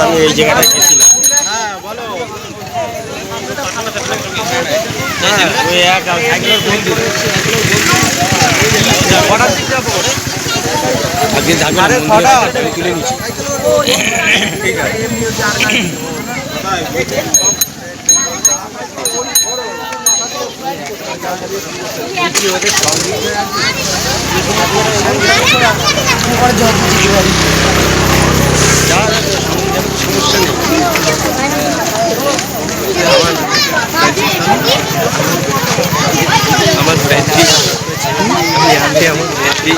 আমি এই জায়গাটায় গেছিলাম আজকে যাবে তুলে নিচ্ছি ঠিক আছে আমার ব্যাটারি আমি আনতে আমার ব্যাটারি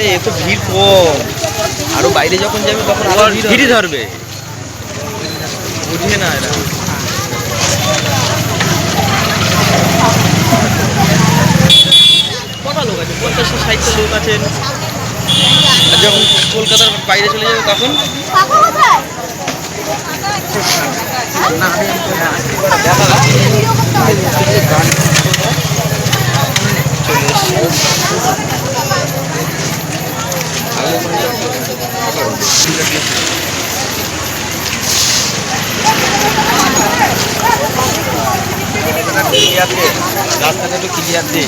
আরে এ তো ভিড় কম। আরও বাইরে যখন যাবে তখন আরও ভিড় ধরবে। বুঝবে না এরা। কটা লোক আছে? পঞ্চাশ ষাটটা লোক আছেন যখন কলকাতার বাইরে চলে যাবে তখন? রাস্তাটা একটু ক্লিয়ার দে।